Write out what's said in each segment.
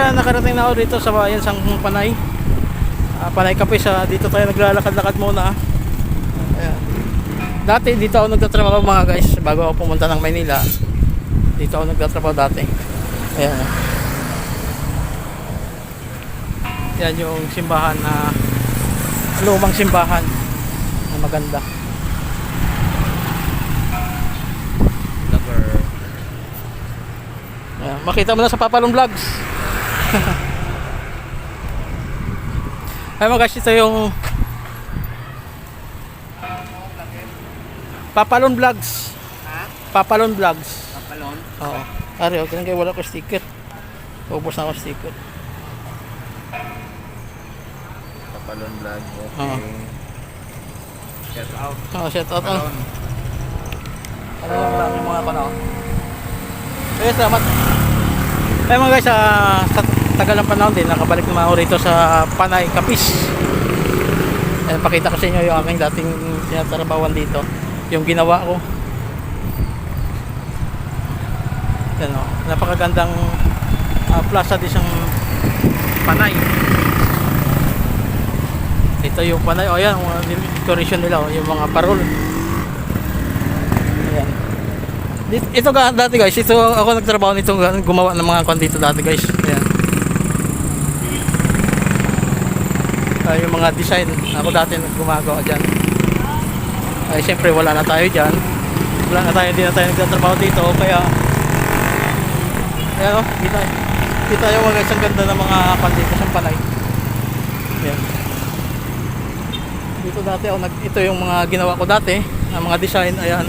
na nakarating na ako dito sa bayan sang Panay. Ah, Panay Kapis, ah, dito tayo naglalakad-lakad muna. Ayan. Dati dito ako nagtatrabaho mga guys bago ako pumunta ng Maynila. Dito ako nagtatrabaho dati. Ayan. Yan yung simbahan na lumang simbahan na maganda. Ayan. Makita mo na sa Papalong Vlogs. Ay guys, ito yung Papalon Vlogs. Ha? Papalon Vlogs. Kapalon? Oo. Ari, okay lang kayo wala ko sticker. Ubus na ako sticker. Kapalon vlog. Okay. Oo. Shout out. Oh, shout out. Ano, Kapalon. ano lang yung mga ano. Eh, salamat. Eh mga guys, ah, sa tagal ng panahon din, nakabalik naman ako rito sa Panay, Kapis. Eh, pakita ko sa inyo yung aking dating tinatrabawan dito. Yung ginawa ko. Yan o, napakagandang ah, plaza di siyang Panay. Ito yung Panay. O yan, mga decoration nila, o, yung mga parol. Ayan. Ito ga dati guys, ito ako nagtrabaho nito gumawa ng mga kwan dito dati guys. Ayan. Ah, yung mga design, ako dati gumagawa dyan. Ay siyempre wala na tayo dyan. Wala na tayo, hindi na tayo nagtatrabaho dito. Kaya, ayan o, kita, kita yung mga guys, ang ganda ng mga kwan dito sa panay. Ayan. Dito dati ako, nag, ito yung mga ginawa ko dati, ng mga design, ayan.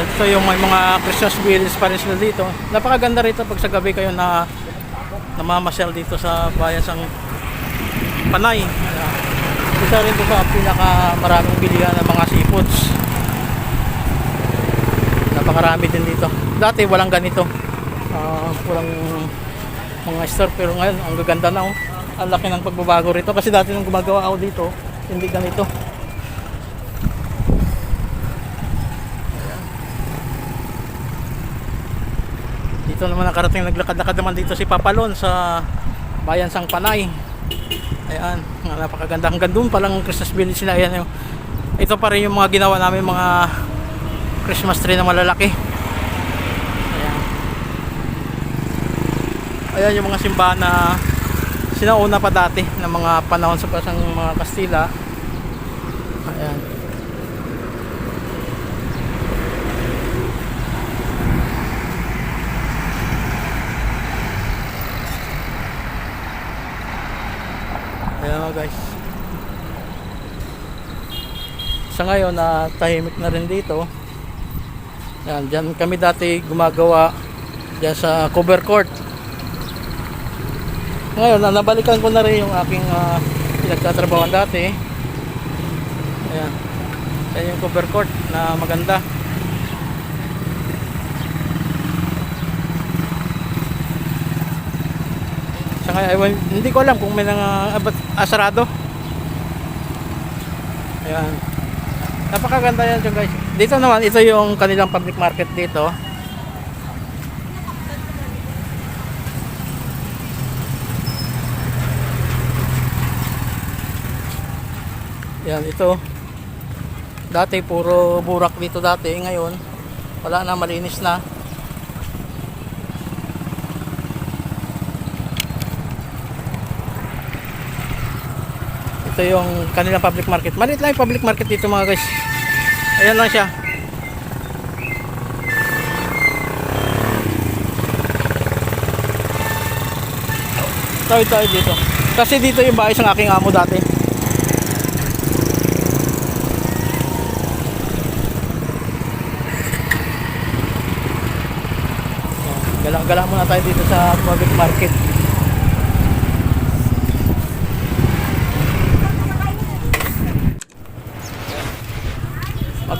Yan, ito yung may mga Christmas bills pa rin sila dito. Napakaganda rito pag sa gabi kayo na namamasyal dito sa bayan sang Panay. Isa rin ito sa pinaka maraming bilihan ng mga seafoods. Napakarami din dito. Dati walang ganito. Ah, walang mga store pero ngayon ang gaganda na oh. Ang laki ng pagbabago rito kasi dati nung gumagawa ako dito, hindi ganito. Dito naman nakarating naglakad-lakad naman dito si Papalon sa Bayan Sang Panay. Ayan, napakaganda. Hanggang doon palang Christmas village nila. Ayan, ito pa rin yung mga ginawa namin mga Christmas tree na malalaki. Ayan. Ayan yung mga simbahan na sinauna pa dati ng mga panahon sa pasang mga Kastila. Ayan. Ayan mga guys. Sa ngayon na tahimik na rin dito. Yan, dyan kami dati gumagawa dyan sa cover court. Ngayon, na nabalikan ko na rin yung aking uh, pinagtatrabawan dati. Ayan. Yan yung cover court na maganda. Sa ngayon, ewan, hindi ko alam kung may nang abat asarado. Ayan. Napakaganda yan dyan guys. Dito naman, ito yung kanilang public market dito. Yan, ito. Dati puro burak dito dati. Ngayon, wala na, malinis na. Ito yung kanilang public market. Maliit lang yung public market dito mga guys. Ayan lang siya. Tawid tayo dito. Kasi dito yung bahay ng aking amo dati. Gala-gala muna tayo dito sa public market.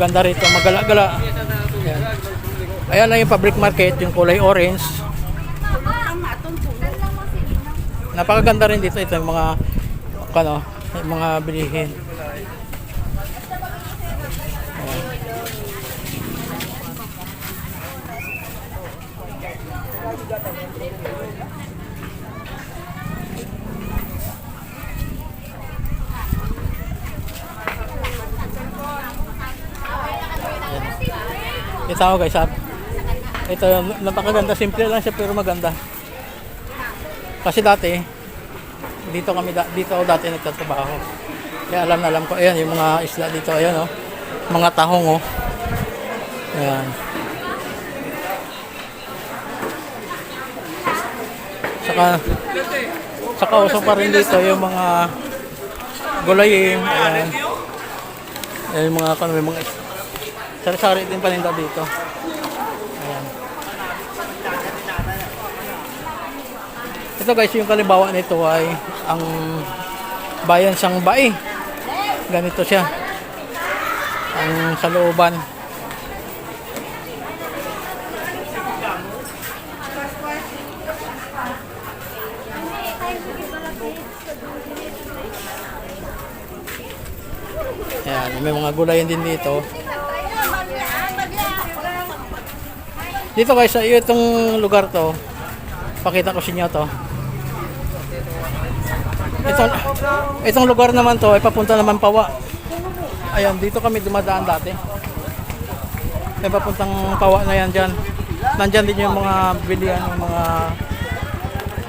Maganda rito, magala-gala. Ayan. Lang yung public market, yung kulay orange. Napakaganda rin dito ito yung mga ano, May mga bilihin. Ayan. Ito ako guys, ah. ito napakaganda, simple lang siya pero maganda. Kasi dati, dito kami dito ako dati nagtatrabaho. Kaya alam na alam ko, ayan yung mga isla dito, ayan oh. Mga tahong oh. Ayan. Saka saka uso pa rin dito yung mga gulayin, ayan. Ayan yung mga kano, may mga sari-sari din paninda dito. Ayan. Ito guys, yung kalibawa nito ay ang bayan sang Bai. Ganito siya. Ang sa looban. Ayan, may mga gulayan din dito. Dito guys, sa itong lugar to, pakita ko sa inyo to. Itong, itong lugar naman to ay papunta naman Pawa. Ayan, dito kami dumadaan dati. May papuntang Pawa na yan dyan. Nandyan din yung mga bilihan ng mga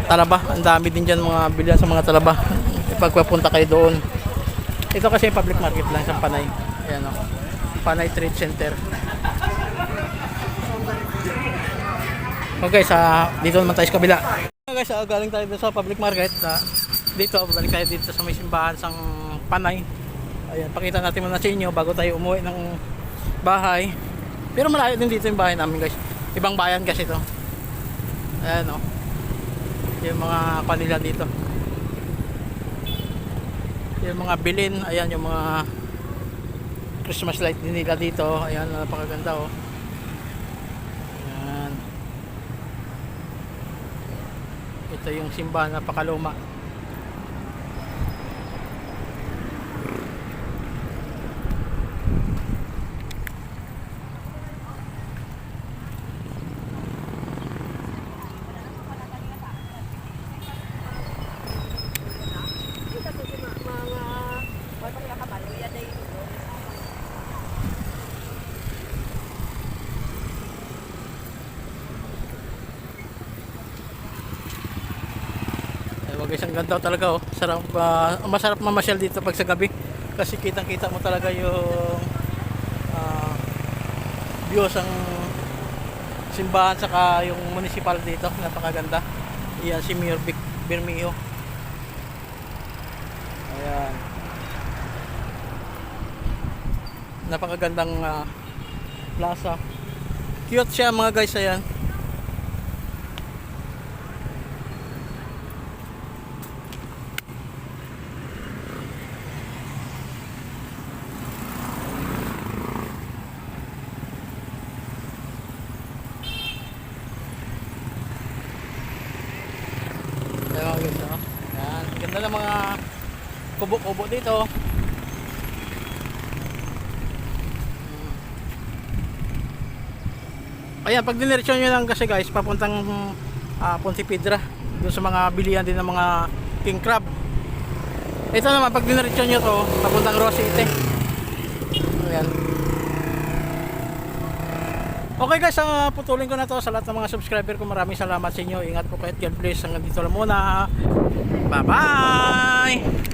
talaba. Ang dami din dyan mga bilihan sa mga talaba. Pagpapunta kayo doon. Ito kasi public market lang sa Panay. Ayan o. Panay Trade Center. Okay, sa dito naman tayo sa kabila. Okay guys, ah, galing tayo sa public market. Ah, dito, balik tayo dito sa may simbahan sang Panay. Ayan, pakita natin muna sa inyo bago tayo umuwi ng bahay. Pero malayo din dito yung bahay namin guys. Ibang bayan kasi to. Ayan o. Yung mga kanila dito. Yung mga bilin, ayan yung mga Christmas light din nila dito. Ayan, napakaganda oh. Ayan. Ito yung simbahan napakaluma. Wag isang ganda talaga oh. Sarap ah, masarap mamasyal dito pag sa gabi kasi kitang-kita mo talaga yung ah, views ang simbahan saka yung municipal dito. Napakaganda. Iyan si Mayor Vic Bermeo. Ayan. Napakagandang ah, plaza. Cute siya mga guys. Ayan mga guys, oh. Ayan. Ganda ng mga kubo-kubo dito. Ayan, pag diniretso nyo lang kasi guys, papuntang uh, Pontevedra. Doon sa mga bilihan din ng mga king crab. Ito naman, pag diniretso nyo to, papuntang Rosite. Ayan. Okay guys, uh, putulin ko na to sa lahat ng mga subscriber ko. Maraming salamat sa inyo. Ingat po kayo God bless. Hanggang dito lang muna. Bye-bye!